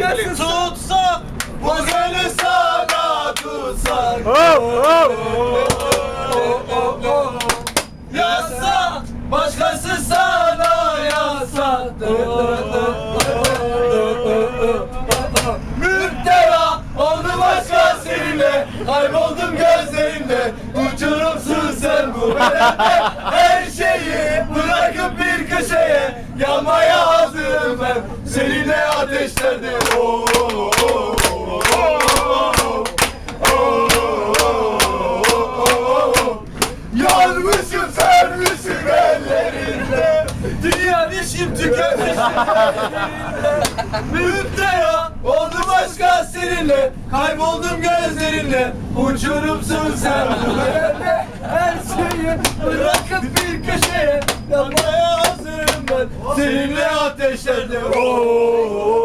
Başkası tutsa Bu gönlü sana tutsak Hop hop. Yazsa Başkası sana yazsa Müptela Oldu başka seninle Kayboldum gözlerinde Uçurumsun sen bu belette Her şeyi bırakıp bir köşeye Yanmaya hazırım ben. Seninle oo, oo, oo, oo. Yanmışım sarmışım ellerinde Dünya dişim tükenmişim Müptela oldu başka seninle. Kayboldum gözlerinle. Uçurumsun sen Her şeyi bırakıp bir köşeye Yanmaya hazırım ben. Seninle ateşlerde Oo, oo,